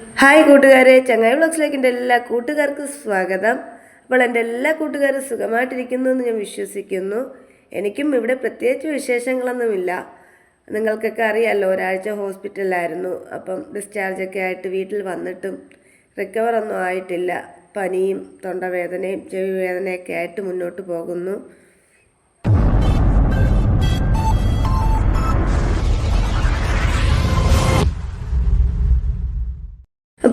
Hi കൂട്ടുകാരെ ചങ്ങായി വ്ളോഗ്സിലേക്ക് എന്റെ എല്ലാ കൂട്ടുകാർക്കും സ്വാഗതം. അപ്പോൾ എന്റെ എല്ലാ കൂട്ടുകാരും സുഖമായിട്ടിരിക്കുന്നു എന്ന് ഞാൻ വിശ്വസിക്കുന്നു. എനിക്കും ഇവിടെ പ്രത്യേകിച്ച് വിശേഷങ്ങളൊന്നുമില്ല. നിങ്ങൾക്കൊക്കെ അറിയാമല്ലോ ഒരാഴ്ച ഹോസ്പിറ്റലിലായിരുന്നു. അപ്പം ഡിസ്ചാർജൊക്കെ ആയിട്ട് വീട്ടിൽ വന്നിട്ടും റിക്കവർ ഒന്നും ആയിട്ടില്ല. പനിയും തൊണ്ടവേദനയും ചെവി വേദനയൊക്കെ ആയിട്ട് മുന്നോട്ട് പോകുന്നു.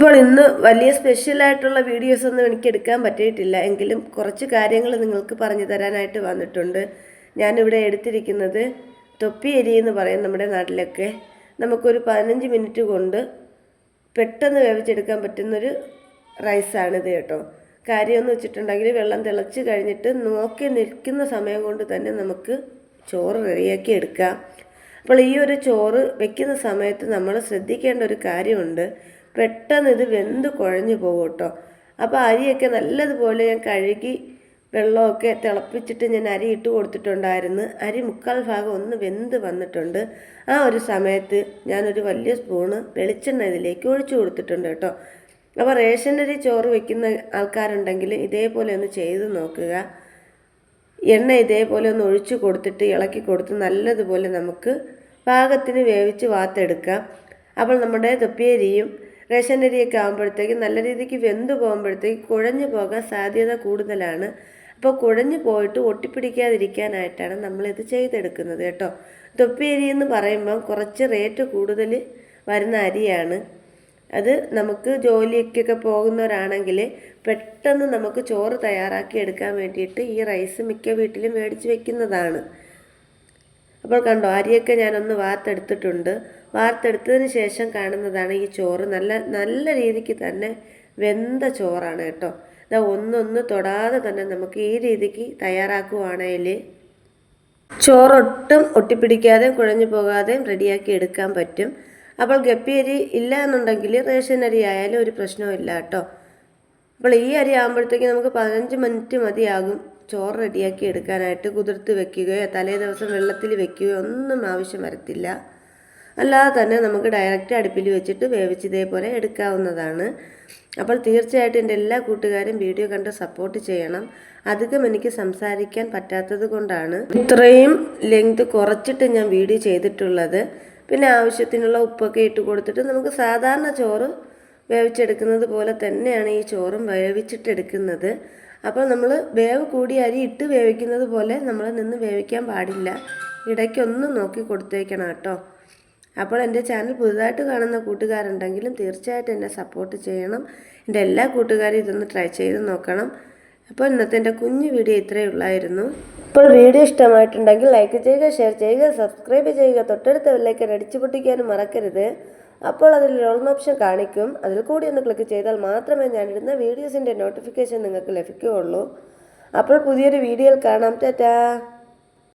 അപ്പോൾ ഇന്ന് വലിയ സ്പെഷ്യലായിട്ടുള്ള വീഡിയോസ് ഒന്നും എനിക്ക് എടുക്കാൻ പറ്റിയിട്ടില്ല. എങ്കിലും കുറച്ച് കാര്യങ്ങൾ നിങ്ങൾക്ക് പറഞ്ഞു തരാനായിട്ട് വന്നിട്ടുണ്ട്. ഞാനിവിടെ എടുത്തിരിക്കുന്നത് തൊപ്പി അരി എന്ന് പറയും നമ്മുടെ നാട്ടിലൊക്കെ. നമുക്കൊരു പതിനഞ്ച് മിനിറ്റ് കൊണ്ട് പെട്ടെന്ന് വേവിച്ചെടുക്കാൻ പറ്റുന്നൊരു റൈസാണിത് കേട്ടോ. കാര്യമെന്ന് വെച്ചിട്ടുണ്ടെങ്കിൽ വെള്ളം തിളച്ച് കഴിഞ്ഞിട്ട് നോക്കി നിൽക്കുന്ന സമയം കൊണ്ട് തന്നെ നമുക്ക് ചോറ് റെഡിയാക്കി എടുക്കാം. അപ്പോൾ ഈ ഒരു ചോറ് വെക്കുന്ന സമയത്ത് നമ്മൾ ശ്രദ്ധിക്കേണ്ട ഒരു കാര്യമുണ്ട്. പെട്ടെന്ന് ഇത് വെന്ത് കുഴഞ്ഞു പോകും കേട്ടോ. അപ്പോൾ അരിയൊക്കെ നല്ലതുപോലെ ഞാൻ കഴുകി വെള്ളമൊക്കെ തിളപ്പിച്ചിട്ട് ഞാൻ അരി ഇട്ട് കൊടുത്തിട്ടുണ്ടായിരുന്നു. അരി മുക്കാൽ ഭാഗം ഒന്ന് വെന്ത് വന്നിട്ടുണ്ട്. ആ ഒരു സമയത്ത് ഞാനൊരു വലിയ സ്പൂണ് വെളിച്ചെണ്ണ ഇതിലേക്ക് ഒഴിച്ചു കൊടുത്തിട്ടുണ്ട് കേട്ടോ. അപ്പോൾ റേഷൻ അരി ചോറ് വെക്കുന്ന ആൾക്കാരുണ്ടെങ്കിൽ ഇതേപോലെ ഒന്ന് ചെയ്ത് നോക്കുക. എണ്ണ ഇതേപോലെ ഒന്ന് ഒഴിച്ചു കൊടുത്തിട്ട് ഇളക്കി കൊടുത്ത് നല്ലതുപോലെ നമുക്ക് പാകത്തിന് വേവിച്ച് വാത്തെടുക്കാം. അപ്പോൾ നമ്മുടെ തൊപ്പിയരിയും റേഷൻ അരിയൊക്കെ ആകുമ്പോഴത്തേക്ക് നല്ല രീതിക്ക് വെന്ത് പോകുമ്പോഴത്തേക്ക് കുഴഞ്ഞു പോകാൻ സാധ്യത കൂടുതലാണ്. അപ്പോൾ കുഴഞ്ഞു പോയിട്ട് ഒട്ടിപ്പിടിക്കാതിരിക്കാനായിട്ടാണ് നമ്മളിത് ചെയ്തെടുക്കുന്നത് കേട്ടോ. തൊപ്പി അരി എന്ന് പറയുമ്പം കുറച്ച് റേറ്റ് കൂടുതൽ വരുന്ന അരിയാണ്. അത് നമുക്ക് ജോലിക്കൊക്കെ പോകുന്നവരാണെങ്കിൽ പെട്ടെന്ന് നമുക്ക് ചോറ് തയ്യാറാക്കി എടുക്കാൻ വേണ്ടിയിട്ട് ഈ റൈസ് മിക്ക വീട്ടിലും മേടിച്ച് വെക്കുന്നതാണ്. അപ്പോൾ കണ്ടോ അരിയൊക്കെ ഞാനൊന്ന് വാർത്തെടുത്തിട്ടുണ്ട്. വാർത്തെടുത്തതിന് ശേഷം കാണുന്നതാണ് ഈ ചോറ്. നല്ല നല്ല രീതിക്ക് തന്നെ വെന്ത ചോറാണ് കേട്ടോ. ഇതാ ഒന്നൊന്ന് തൊടാതെ തന്നെ നമുക്ക് ഈ രീതിക്ക് തയ്യാറാക്കുവാണെങ്കിൽ ചോറൊട്ടും ഒട്ടിപ്പിടിക്കാതെയും കുഴഞ്ഞു പോകാതെയും റെഡിയാക്കി എടുക്കാൻ പറ്റും. അപ്പോൾ ഗപ്പി അരി ഇല്ല എന്നുണ്ടെങ്കിൽ റേഷൻ അരി ആയാലും ഒരു പ്രശ്നവും ഇല്ല കേട്ടോ. അപ്പോൾ ഈ അരി ആകുമ്പോഴത്തേക്ക് നമുക്ക് പതിനഞ്ച് മിനിറ്റ് മതിയാകും ചോറ് റെഡിയാക്കി എടുക്കാനായിട്ട്. കുതിർത്ത് വെക്കുകയോ തലേ ദിവസം വെള്ളത്തിൽ വെക്കുകയോ ഒന്നും ആവശ്യം വരത്തില്ല. അല്ലാതെ തന്നെ നമുക്ക് ഡയറക്റ്റ് അടുപ്പിൽ വെച്ചിട്ട് വേവിച്ച് ഇതേപോലെ എടുക്കാവുന്നതാണ്. അപ്പോൾ തീർച്ചയായിട്ടും എന്റെ എല്ലാ കൂട്ടുകാരും വീഡിയോ കണ്ട് സപ്പോർട്ട് ചെയ്യണം. അധികം എനിക്ക് സംസാരിക്കാൻ പറ്റാത്തത് കൊണ്ടാണ്. ഇത്രയും ലെങ്ത് കുറച്ചിട്ട് ഞാൻ വീഡിയോ ചെയ്തിട്ടുള്ളത്. പിന്നെ ആവശ്യത്തിനുള്ള ഉപ്പൊക്കെ ഇട്ട് കൊടുത്തിട്ട് നമുക്ക് സാധാരണ ചോറ് വേവിച്ചെടുക്കുന്നത് പോലെ തന്നെയാണ് ഈ ചോറും വേവിച്ചിട്ടെടുക്കുന്നത്. അപ്പോൾ നമ്മൾ വേവ് കൂടിയ അരി ഇട്ട് വേവിക്കുന്നത് പോലെ നമ്മൾ നിന്ന് വേവിക്കാൻ പാടില്ല. ഇടയ്ക്കൊന്ന് നോക്കി കൊടുത്തേക്കണം കേട്ടോ. അപ്പോൾ എന്റെ ചാനൽ പുതുതായിട്ട് കാണുന്ന കൂട്ടുകാരുണ്ടെങ്കിലും തീർച്ചയായിട്ടും എന്നെ സപ്പോർട്ട് ചെയ്യണം. എന്റെ എല്ലാ കൂട്ടുകാരും ഇതൊന്ന് ട്രൈ ചെയ്ത് നോക്കണം. അപ്പോൾ ഇന്നത്തെ എന്റെ കുഞ്ഞു വീഡിയോ ഇത്രയേ ഉള്ളായിരുന്നു. ഇപ്പോൾ വീഡിയോ ഇഷ്ടമായിട്ടുണ്ടെങ്കിൽ ലൈക്ക് ചെയ്യുക ഷെയർ ചെയ്യുക സബ്സ്ക്രൈബ് ചെയ്യുക. തൊട്ടടുത്ത ബെല്ലൈക്കൻ അടിച്ചു പൊട്ടിക്കാനും മറക്കരുത്. അപ്പോൾ അതിൽ ഓൾ ഓപ്ഷൻ കാണിക്കും. അതിൽ കൂടി ഒന്ന് ക്ലിക്ക് ചെയ്താൽ മാത്രമേ ഞാനിടുന്ന വീഡിയോസിന്റെ നോട്ടിഫിക്കേഷൻ നിങ്ങൾക്ക് ലഭിക്കുകയുള്ളൂ. അപ്പോൾ പുതിയൊരു വീഡിയോയിൽ കാണാം. ടാറ്റാ.